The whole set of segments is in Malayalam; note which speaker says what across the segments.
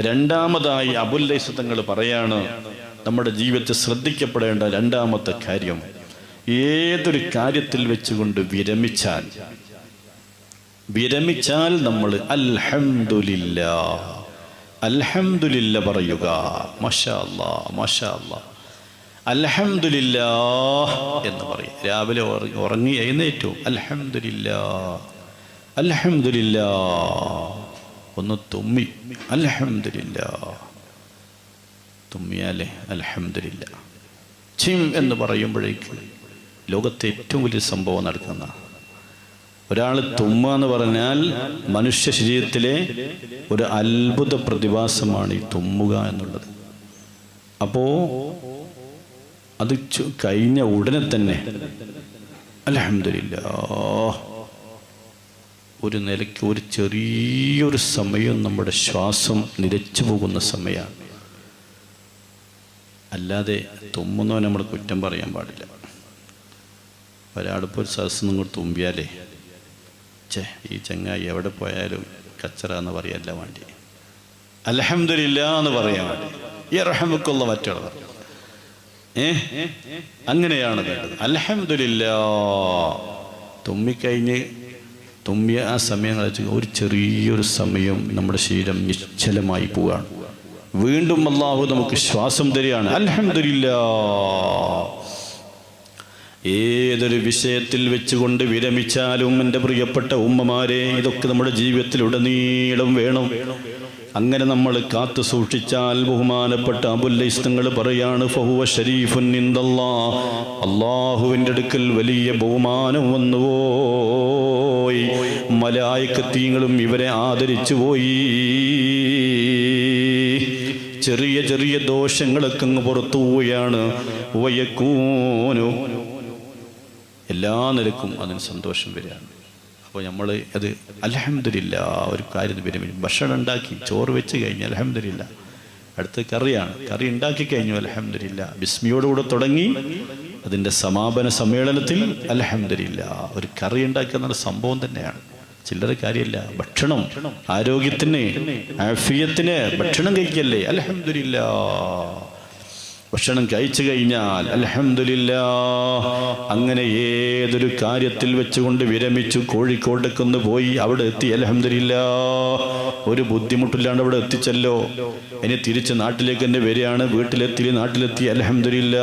Speaker 1: രണ്ടാമതായി അബുല്ലൈസ് തങ്ങൾ പറയാണ് നമ്മുടെ ജീവിതത്തിൽ ശ്രദ്ധിക്കപ്പെടേണ്ട രണ്ടാമത്തെ കാര്യം ഏതൊരു കാര്യത്തിൽ വെച്ചുകൊണ്ട് വിരമിച്ചാൽ വിരമിച്ചാൽ നമ്മൾ അൽഹംദുലില്ല അൽഹംദുലില്ല പറയുക മഷാ അല്ലാ മഷാ അല്ലാ അൽഹംദുലില്ലാ എന്ന് പറയും. രാവിലെ ഉറങ്ങി എഴുന്നേറ്റു അൽഹംദുലില്ലാ അൽഹംദുലില്ലാ. ഒന്ന് തുമ്മി. അൽഹംദുലില്ലാ. തുമ്മിയാലേ അലഹമില്ല ചിം എന്ന് പറയുമ്പോഴേക്ക് ലോകത്തെ ഏറ്റവും വലിയ സംഭവം നടക്കുന്ന ഒരാൾ തുമ്മ എന്ന് പറഞ്ഞാൽ മനുഷ്യ ശരീരത്തിലെ ഒരു അത്ഭുത പ്രതിഭാസമാണ് ഈ തുമ്മുക എന്നുള്ളത്. അപ്പോ അത് കഴിഞ്ഞ ഉടനെ തന്നെ അലഹമില്ല ഒരു നിലയ്ക്ക് ഒരു ചെറിയൊരു സമയം നമ്മുടെ ശ്വാസം നിലച്ചു പോകുന്ന സമയമാണ്. അല്ലാതെ തുമ്മുന്നവൻ നമ്മൾ കുറ്റം പറയാൻ പാടില്ല. ഒരാളിപ്പോൾ ഒരു സദസ്സ് നിങ്ങൾ തുമ്പിയാലേ? ചേ ഈ ചങ്ങായി എവിടെ പോയാലും കച്ചറ എന്ന് പറയല്ല വേണ്ടി. അലഹമില്ല എന്ന് പറയാൻ വേണ്ടി. ഈ റഹമുക്കുള്ള മറ്റുള്ളവർ. ഏ? അങ്ങനെയാണ് വേണ്ടത്. അലഹമില്ല തുമ്മിക്കഴിഞ്ഞ് തുമ്മിയ ആ സമയം കളിച്ച് ഒരു ചെറിയൊരു സമയം നമ്മുടെ ശരീരം നിശ്ചലമായി പോവുകയാണ്. വീണ്ടും അള്ളാഹു നമുക്ക് ശ്വാസം തരികയാണ്. അലഹമില്ല ഏതൊരു വിഷയത്തിൽ വെച്ചുകൊണ്ട് വിരമിച്ചാലും എന്റെ പ്രിയപ്പെട്ട ഉമ്മമാരെ ഇതൊക്കെ നമ്മുടെ ജീവിതത്തിൽ ഉടനീളം വേണം. അങ്ങനെ നമ്മൾ കാത്തു സൂക്ഷിച്ചാൽ ബഹുമാനപ്പെട്ട അബുല്ലൈസ്തങ്ങൾ പറയാണ് ഫഹുവ ഷരീഫുൻ ഇന്ദല്ലാ അള്ളാഹുവിന്റെ അടുക്കൽ വലിയ ബഹുമാനം വന്നുപോയി. മലായക്കത്തീങ്ങളും ഇവരെ ആദരിച്ചു പോയി. ചെറിയ ചെറിയ ദോഷങ്ങളൊക്കെ അങ്ങ് പുറത്തു പോവുകയാണ്. വയക്കൂനു. എല്ലാ നിലക്കും അതിന് സന്തോഷം വരികയാണ്. അപ്പോൾ നമ്മൾ അത് അലഹമില്ല ഒരു കാര്യം വരും. ഭക്ഷണം ഉണ്ടാക്കി ചോറ് വെച്ച് കഴിഞ്ഞ് അലഹമില്ല അടുത്ത കറിയാണ്. കറി ഉണ്ടാക്കി കഴിഞ്ഞു അലഹമില്ല ബിസ്മിയോടുകൂടെ തുടങ്ങി അതിന്റെ സമാപന സമ്മേളനത്തിൽ അലഹമില്ല ഒരു കറി ഉണ്ടാക്കുക എന്നുള്ള സംഭവം തന്നെയാണ്. ചില്ലറ കാര്യമല്ല ഭക്ഷണം ആരോഗ്യത്തിന് ആഫിയത്തിന് ഭക്ഷണം കഴിക്കല്ലേ? അലഹമില്ല ഭക്ഷണം കഴിച്ചു കഴിഞ്ഞാൽ അലഹമില്ല അങ്ങനെ ഏതൊരു കാര്യത്തിൽ വെച്ചുകൊണ്ട് വിരമിച്ചു കോഴിക്കോട്ടേക്കൊന്ന് പോയി അവിടെ എത്തി അലഹമില്ല ഒരു ബുദ്ധിമുട്ടില്ലാണ്ട് അവിടെ എത്തിച്ചല്ലോ. ഇനി തിരിച്ച് നാട്ടിലേക്ക് തന്നെ വരികയാണ്. വീട്ടിലെത്തി നാട്ടിലെത്തി അലഹമില്ല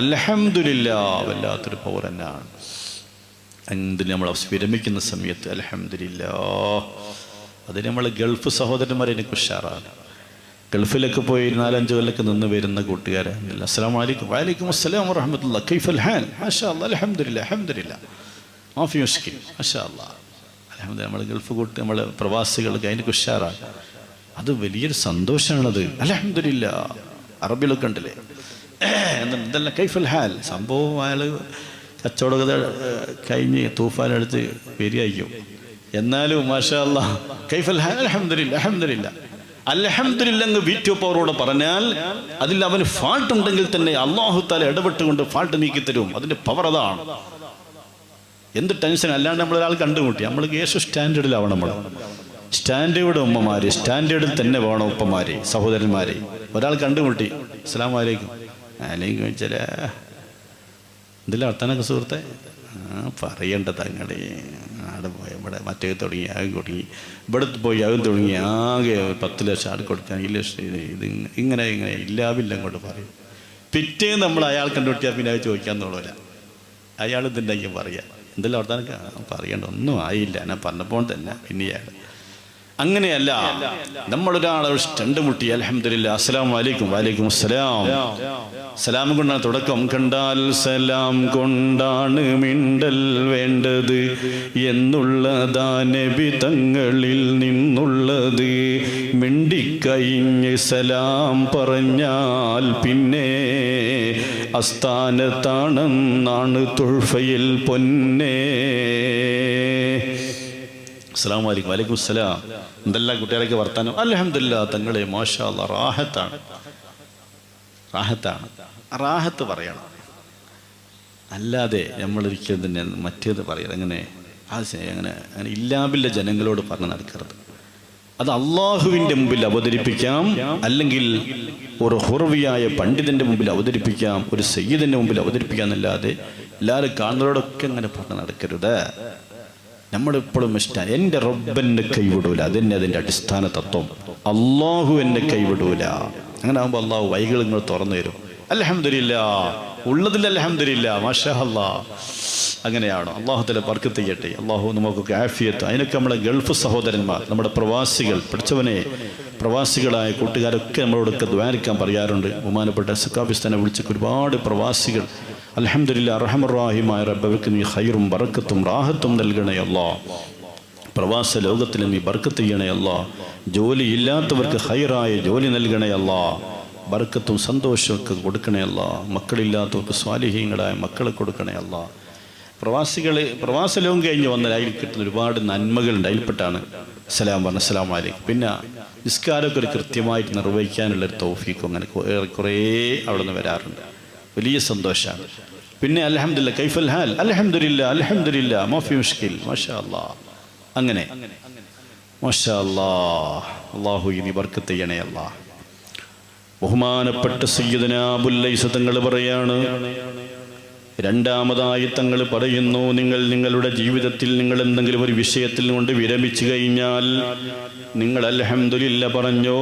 Speaker 1: അലഹമില്ല വല്ലാത്തൊരു പൗരനാണ് എന്തിന് നമ്മൾ വിരമിക്കുന്ന സമയത്ത് അലഹമില്ല അതിന് നമ്മൾ ഗൾഫ് സഹോദരന്മാരെ എനിക്ക് ഉഷാറാണ്. ഗൾഫിലൊക്കെ പോയി നാലഞ്ച് കൊല്ലൊക്കെ നിന്ന് വരുന്ന കൂട്ടുകാരായിരുന്നില്ല അസ്സാം വലൈക്കും വലൈക്കും അസ്സലാം വറഹമത്തുള്ള. കൈഫൽ ഹാൻ മാഷാ അല്ലാ അലഹമില്ല അലഹമില്ല മാഫി മാഷാ അല്ലാ അലഹമ്മദ് നമ്മൾ ഗൾഫ് കൂട്ടി നമ്മൾ പ്രവാസികൾക്ക് അതിന് ഉഷാറാണ്. അത് വലിയൊരു സന്തോഷമാണത്. അലഹമില്ല അറബിലൊക്കെ ഉണ്ടല്ലേ? എന്തെല്ലാം കൈഫൽ ഹാൽ സംഭവം അയാൾ കച്ചവടകത കഴിഞ്ഞ് തൂഫാനെടുത്ത് പെരിയായിരിക്കും എന്നാലും മാഷാ അല്ലാ കൈഫൽ ഹാൽ അലഹമില്ല അലഹമില്ല അലഹമില്ലങ്ങ് വീറ്റോ പവറോട് പറഞ്ഞാൽ അതിൽ അവന് ഫാൾട്ട് ഉണ്ടെങ്കിൽ തന്നെ അള്ളാഹു താല ഇടപെട്ടുകൊണ്ട് ഫാൾട്ട് നീക്കി തരും. അതിന്റെ പവർ അതാണ്. എന്ത് ടെൻഷൻ അല്ലാണ്ട് നമ്മൾ ഒരാൾ കണ്ടുമുട്ടി. നമ്മൾ യേശു സ്റ്റാൻഡേർഡിലാവണം നമ്മൾ. സ്റ്റാൻഡേർഡ് ഉമ്മമാര് സ്റ്റാൻഡേർഡിൽ തന്നെ വേണം ഉപ്പമാര് സഹോദരന്മാര്. ഒരാൾ കണ്ടുമുട്ടി. അസ്സാം വലൈക്കും അല്ലെങ്കിൽ എന്തെല്ലാം വർത്താനൊക്കെ സുഹൃത്തെ? പറയേണ്ട തങ്ങളെ. ആടെ പോയി. ഇവിടെ മറ്റേ തുടങ്ങി ആകെ തുടങ്ങി. ഇവിടെ പോയി അതും തുടങ്ങി. ആകെ പത്ത് ലക്ഷം ആട് കൊടുക്കാൻ ഈ ലക്ഷം ഇത് ഇങ്ങനെ ഇങ്ങനെ ഇല്ലാവില്ല അങ്ങോട്ട് പറയും. പിറ്റേ നമ്മൾ അയാൾ കണ്ടുപിടിക്കാൻ പിന്നെ അത് ചോദിക്കാൻ തോന്നില്ല അയാൾ ഇതുണ്ടെങ്കിൽ പറയാം. എന്തെല്ലാം അവിടുത്തെ പറയണ്ട. ഒന്നും ആയില്ല. ഞാൻ പറഞ്ഞപ്പോൾ തന്നെ പിന്നെ ഇയാൾ അങ്ങനെയല്ല. നമ്മളൊരാളെ സ്റ്റണ്ട് മുട്ടി. അലഹമില്ല അസ്സലാം വലൈക്കും വലൈക്കും അസ്സലാം. സലാം കൊണ്ടാണ് തുടക്കം. കണ്ടാൽ സലാം കൊണ്ടാണ് മിണ്ടൽ വേണ്ടത്. എന്നുള്ളതാ നബി തങ്ങളിൽ നിന്നുള്ളത്. മിണ്ടിക്കഴിഞ്ഞ് സലാം പറഞ്ഞാൽ പിന്നെ അസ്ഥാനത്താണെന്നാണ് തുൾഫയിൽ പൊന്നേ. അസ്സാം വലൈക്കും വലൈക്കും അസ്സലാം. എന്തെല്ലാം കുട്ടികളൊക്കെ വർത്താനം? അലഹമില്ല തങ്ങളെ മാഷാ റാഹത്താണ്. റാഹത്താണ്. റാഹത്ത് പറയണം. അല്ലാതെ നമ്മളൊരിക്കലും തന്നെ മറ്റേത് പറയരുത്. അങ്ങനെ ആ അങ്ങനെ അങ്ങനെ ഇല്ലാബില്ല ജനങ്ങളോട് പറഞ്ഞ് നടക്കരുത്. അത് അള്ളാഹുവിന്റെ മുമ്പിൽ അവതരിപ്പിക്കാം. അല്ലെങ്കിൽ ഒരു ഹുറവിയായ പണ്ഡിതന്റെ മുമ്പിൽ അവതരിപ്പിക്കാം. ഒരു സയ്യിദിന്റെ മുമ്പിൽ അവതരിപ്പിക്കാം എന്നല്ലാതെ എല്ലാവരും കാണുന്നവരോടൊക്കെ അങ്ങനെ പറഞ്ഞ് നടക്കരുത്. നമ്മളെപ്പോഴും ഇഷ്ട എന്റെ റബ്ബെന്നെ കൈവിടൂല അതന്നെ അതിന്റെ അടിസ്ഥാന തത്വം. അള്ളാഹു എന്നെ കൈവിടൂല അങ്ങനെ ആകുമ്പോൾ അള്ളാഹു വൈകൾ തുറന്നു തരും. അലഹമില്ല ഉള്ളതിൽ അലഹമില്ല മാഷാ അല്ലാ അങ്ങനെയാണ്. അള്ളാഹുത്തിലെ ബർക്കത്ത് ചെയ്യട്ടെ അള്ളാഹു നമുക്കൊക്കെ ആഫിയത്ത് അതിനൊക്കെ നമ്മളെ ഗൾഫ് സഹോദരന്മാർ നമ്മുടെ പ്രവാസികൾ പഠിച്ചവനെ പ്രവാസികളായ കൂട്ടുകാരൊക്കെ നമ്മളോടൊക്കെ ദ്വാരിക്കാൻ പറയാറുണ്ട്. ബഹുമാനപ്പെട്ട സക്കാബിസ്ഥാനെ വിളിച്ചൊക്കെ ഒരുപാട് പ്രവാസികൾ അലഹമില്ല അറഹമുറാഹിമായ റബ്ബവർക്ക് നീ ഹൈറും ബറക്കത്തും റാഹത്തും നൽകണേ അല്ലാ. പ്രവാസ ലോകത്തിൽ നീ ബർക്കത്ത് ചെയ്യണേ അല്ലാ. ജോലി ഇല്ലാത്തവർക്ക് ഹൈറായ ജോലി നൽകണേ അല്ലാ. ബർക്കത്തും സന്തോഷമൊക്കെ കൊടുക്കണേ അല്ലാ. മക്കളില്ലാത്തവർക്ക് സ്വാലിഹീങ്ങളായ മക്കളെ കൊടുക്കണേ അല്ലാ. പ്രവാസികൾ പ്രവാസ ലോകം കഴിഞ്ഞ് വന്നാൽ അതിൽ കിട്ടുന്ന ഒരുപാട് നന്മകളുണ്ട്. അതിൽപ്പെട്ടാണ് സലാം പറഞ്ഞ സലാം അലൈക്കും. പിന്നെ നിസ്കാരമൊക്കെ ഒരു കൃത്യമായിട്ട് നിർവഹിക്കാനുള്ള ഒരു തൗഫീക്കും അങ്ങനെ കുറേ അവിടെ നിന്ന് വരാറുണ്ട്. വലിയ സന്തോഷമാണ് പിന്നെ അലഹമില്ല കൈഫൽ ഹാൽ? അലഹമില്ല അലഹമില്ല മോഫി മുഷ്കിൽ. മാഷാ അല്ലാ അങ്ങനെ. മാഷാ അല്ലാ അള്ളാഹു ഇനി ബർക്കത്ത് ചെയ്യണേ അല്ലാ ബഹുമാനപ്പെട്ട സയ്യിദന തങ്ങൾ പറയാണ് രണ്ടാമതായി തങ്ങൾ പറയുന്നു നിങ്ങൾ നിങ്ങളുടെ ജീവിതത്തിൽ നിങ്ങൾ എന്തെങ്കിലും ഒരു വിഷയത്തിൽ കൊണ്ട് വിരമിച്ചു കഴിഞ്ഞാൽ നിങ്ങൾ അലഹമില്ല പറഞ്ഞോ